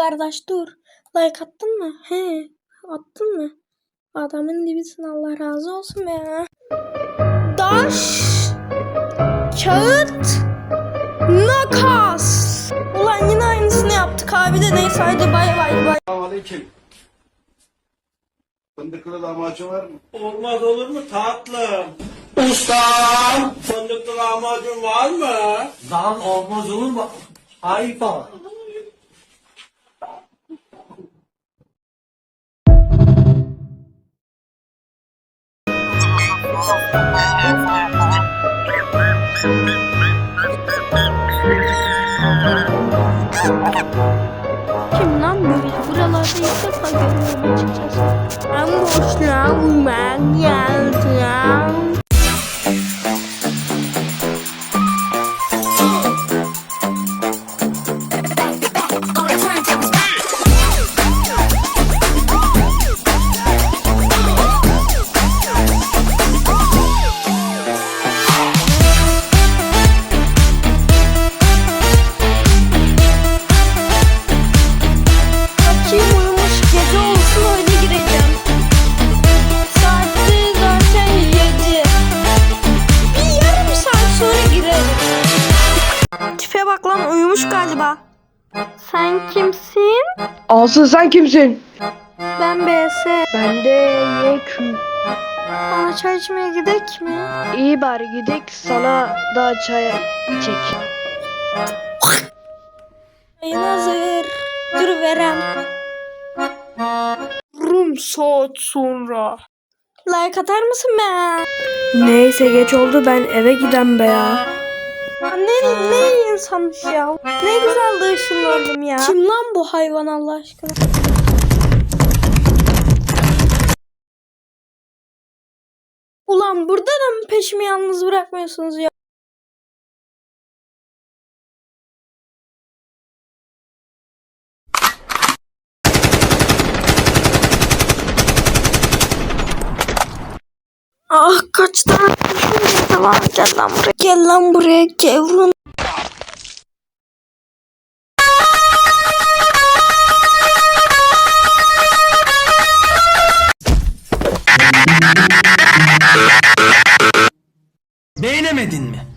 Kardeş dur. Like attın mı? He. Attın mı? Adamın dibisin Allah razı olsun be ya. Daş. Kağıt. Makas. Ulan yine aynısını yaptık abi de neyse hadi bay bay bay. Aleyküm. Fındıklı lahmacun var mı? Olmaz olur mu tatlım? Ustam! Fındıklı lahmacun var mı? Lan olmaz olur mu? Hayfa. Kim Thank you. Asıl sen kimsin? Ben BS. Ben de YQ. Bana çay içmeye gidek mi? İyi bari gidik sana da çay içek. Ayın hazır. Dur verem. Rum saat sonra. Like atar mısın be? Neyse geç oldu ben eve giden be ya. Ya Ne, ne insanmış ya. Ne güzel de ışınlandım ya. Kim lan bu hayvan Allah aşkına? Ulan burada da mı peşimi yalnız bırakmıyorsunuz ya? Ah kaç tane tamam gel lan buraya gel lan buraya gevrun. Beğenemedin mi?